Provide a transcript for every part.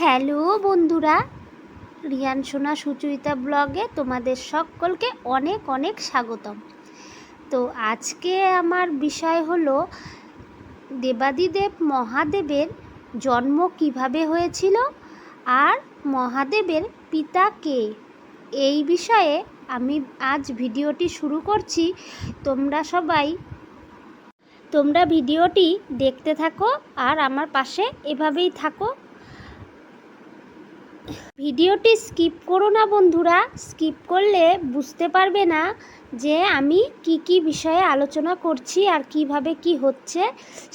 Hello বন্ধুরা, রিয়ান সোনা সুচরিতা ব্লগে তোমাদের সকলকে অনেক অনেক স্বাগতম। তো আজকে আমার বিষয় হলো, দেবাদিদেব মহাদেবের জন্ম কীভাবে হয়েছিল আর মহাদেবের পিতা কে? এই বিষয়ে আমি আজ ভিডিওটি শুরু করছি। তোমরা সবাই, তোমরা ভিডিওটি দেখতে থাকো আর আমার পাশে এভাবেই থাকো। ভিডিওটি স্কিপ করো না বন্ধুরা, স্কিপ করলে বুঝতে পারবে না যে আমি কি কি বিষয়ে আলোচনা করছি আর কীভাবে কি হচ্ছে,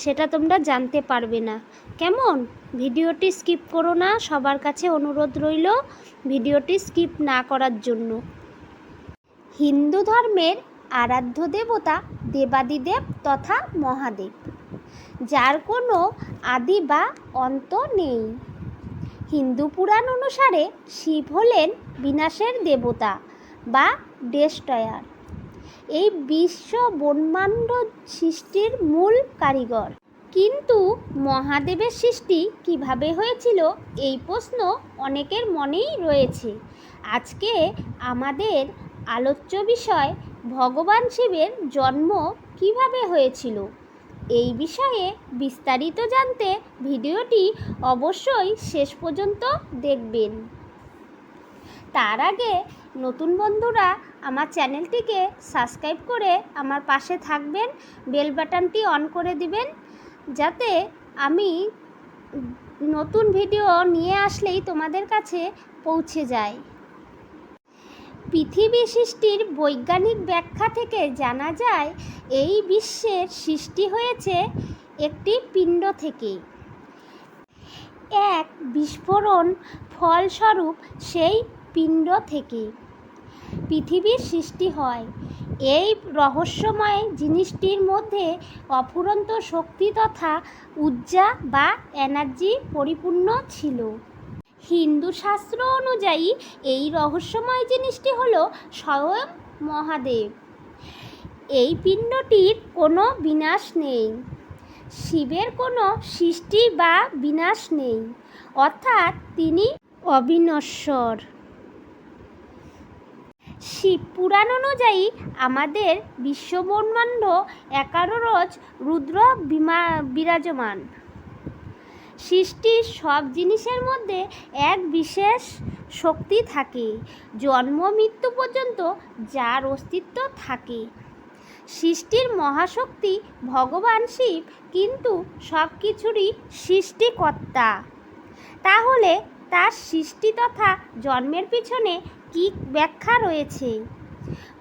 সেটা তোমরা জানতে পারবে না। কেমন? ভিডিওটি স্কিপ করো না, সবার কাছে অনুরোধ রইল ভিডিওটি স্কিপ না করার জন্য। হিন্দু ধর্মের আরাধ্য দেবতা দেবাদিদেব তথা মহাদেব, যার কোনো আদি বা অন্ত নেই। হিন্দু পুরাণ অনুসারে শিব হলেন বিনাশের দেবতা বা ডেস্টয়ার এই বিশ্ব ব্রহ্মাণ্ড সৃষ্টির মূল কারিগর। কিন্তু মহাদেবের সৃষ্টি কীভাবে হয়েছিল এই প্রশ্ন অনেকের মনেই রয়েছে। আজকে আমাদের আলোচ্য বিষয় ভগবান শিবের জন্ম কীভাবে হয়েছিল? এই বিষয়ে বিস্তারিত জানতে ভিডিওটি অবশ্যই শেষ পর্যন্ত দেখবেন। তার আগে নতুন বন্ধুরা আমার চ্যানেলটিকে সাবস্ক্রাইব করে আমার পাশে থাকবেন, বেল বাটনটি অন করে দিবেন, যাতে আমি নতুন ভিডিও নিয়ে আসলেই তোমাদের কাছে পৌঁছে যায়। পৃথিবী সৃষ্টির বৈজ্ঞানিক ব্যাখ্যা থেকে জানা যায়, এই বিশ্বের সৃষ্টি হয়েছে একটি পিণ্ড থেকে এক বিস্ফোরণ ফলস্বরূপ সেই পিণ্ড থেকে পৃথিবীর সৃষ্টি হয় এই রহস্যময় জিনিসটির মধ্যে অফুরন্ত শক্তি তথা ঊর্জা বা এনার্জি পরিপূর্ণ ছিল। হিন্দু শাস্ত্র অনুযায়ী এই রহস্যময় জিনিসটি হলো স্বয়ং মহাদেব। এই পিণ্ডটির কোনো বিনাশ নেই। শিবের কোনো সৃষ্টি বা বিনাশ নেই। অর্থাৎ তিনি অবিনশ্বর। শিব পুরাণ অনুযায়ী আমাদের বিশ্বব্রহ্মাণ্ড একারো রোজ রুদ্র বিমা বিরাজমান। সৃষ্টির সব জিনিসের মধ্যে এক বিশেষ শক্তি থাকে। জন্ম, মৃত্যু পর্যন্ত যার অস্তিত্ব থাকে। সৃষ্টির মহাশক্তি ভগবান শিব, কিন্তু সব কিছুরই সৃষ্টিকর্তা। তাহলে তার সৃষ্টি তথা জন্মের পিছনে কি ব্যাখ্যা রয়েছে?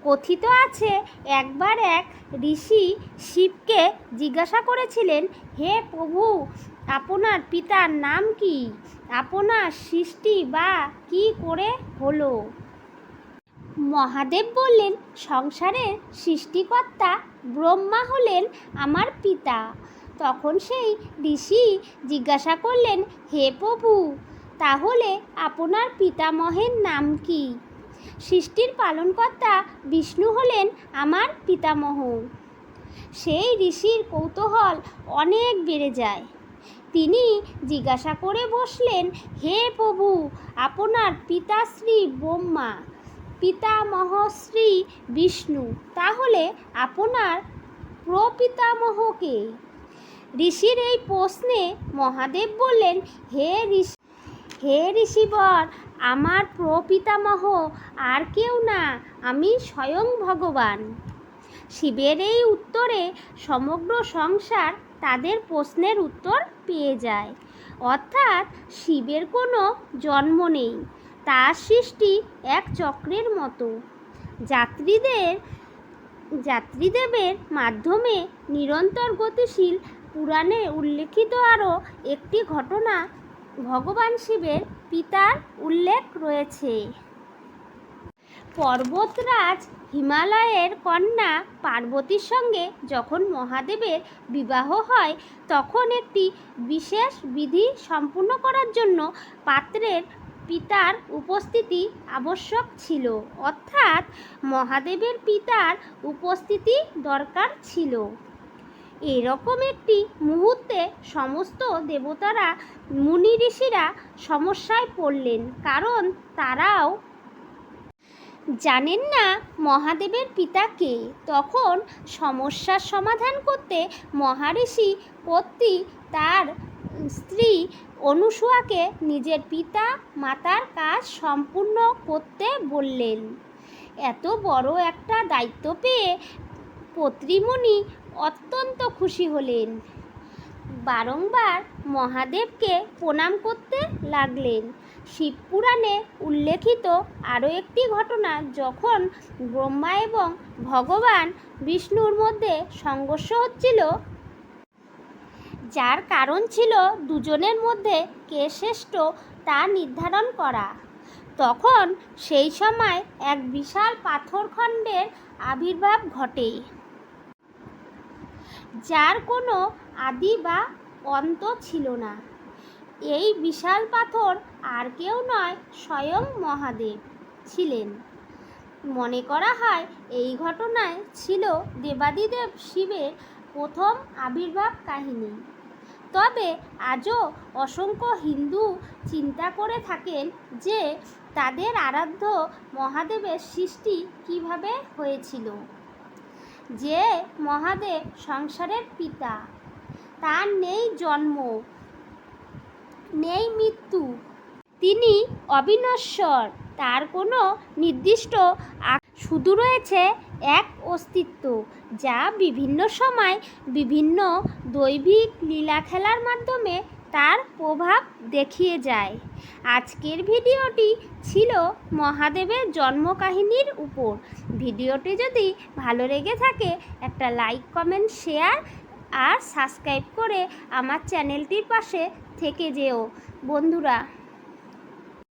কথিত আছে, একবার এক ঋষি শিবকে জিজ্ঞাসা করেছিলেন, হে প্রভু আপনার পিতার নাম কি? আপনার সৃষ্টি বা কি করে হলো? মহাদেব বললেন, সংসারের সৃষ্টিকর্তা ব্রহ্মা হলেন আমার পিতা। তখন সেই ঋষি জিজ্ঞাসা করলেন, হে প্রভু, তাহলে আপনার পিতামহের নাম কি? সৃষ্টির পালনকর্তা বিষ্ণু হলেন আমার পিতামহ। সেই ঋষির কৌতূহল অনেক বেড়ে যায়। তিনি জিজ্ঞাসা করে বসলেন, হে প্রভু, আপনার পিতাশ্রী ব্রহ্মা, পিতামহশ্রী বিষ্ণু, তাহলে আপনার প্রপিতামহকে ঋষির এই প্রশ্নে মহাদেব বললেন, হে ঋষি, হে ঋষিবর, আমার প্রপিতামহ আর কেউ না, আমি স্বয়ং ভগবান। শিবের এই উত্তরে সমগ্র সংসার তাদের প্রশ্নের উত্তর পেয়ে যায়। অর্থাৎ শিবের কোনো জন্ম নেই, তার সৃষ্টি এক চক্রের মতো। যাত্রীদের, যাত্রীদেবের মাধ্যমে নিরন্তর গতিশীল পুরাণে উল্লেখিত আরও একটি ঘটনা ভগবান শিবের পিতার উল্লেখ রয়েছে। পর্বতরাজ হিমালয়ের কন্যা পার্বতীর সঙ্গে যখন মহাদেবের বিবাহ হয়, তখন একটি বিশেষ বিধি সম্পূর্ণ করার জন্য পাত্রের পিতার উপস্থিতি আবশ্যক ছিল। অর্থাৎ মহাদেবের পিতার উপস্থিতি দরকার ছিল। এরকম একটি মুহূর্তে সমস্ত দেবতারা, মুনি ঋষিরা সমস্যায় পড়লেন, কারণ তারাও জানেন না মহাদেবের পিতা কে? তখন সমস্যার সমাধান করতে মহারিষি পত্নী তার স্ত্রী অনুসুয়াকে নিজের পিতা মাতার কাজ সম্পূর্ণ করতে বললেন। এত বড় একটা দায়িত্ব পেয়ে পত্রিমণি অত্যন্ত খুশি হলেন। বারংবার মহাদেবকে প্রণাম করতে লাগলেন। শিবপুরাণে উল্লেখিত আরও একটি ঘটনা যখন ব্রহ্মা এবং ভগবান বিষ্ণুর মধ্যে সংঘর্ষ হচ্ছিল, যার কারণ ছিল দুজনের মধ্যে কে শ্রেষ্ঠ তা নির্ধারণ করা। তখন সেই সময় এক বিশাল পাথরখণ্ডের আবির্ভাব ঘটে। যার কোনো আদি বা অন্ত ছিল না। এই বিশাল পাথর আর কেউ নয়, স্বয়ং মহাদেব ছিলেন। মনে করা হয় এই ঘটনায় ছিল দেবাদিদেব শিবের প্রথম আবির্ভাব কাহিনী। তবে আজও অসংখ্য হিন্দু চিন্তা করে থাকেন যে তাদের আরাধ্য মহাদেবের সৃষ্টি কীভাবে হয়েছিল। যে মহাদেব সংসারের পিতা। তার নেই জন্ম, নেই মৃত্যু। তিনি অবিনশ্বর, তার কোনো নির্দিষ্ট শুধু রয়েছে এক অস্তিত্ব, যা বিভিন্ন সময় বিভিন্ন দৈবিক লীলা খেলার মাধ্যমে তার প্রভাব দেখিয়ে যায়। আজকের ভিডিওটি ছিল মহাদেবের জন্মকাহিনীর উপর। ভিডিওটি যদি ভালো লেগে থাকে, একটা লাইক, কমেন্ট, শেয়ার আর সাবস্ক্রাইব করে আমার চ্যানেলটির পাশে থেকে যেও। বন্ধুরা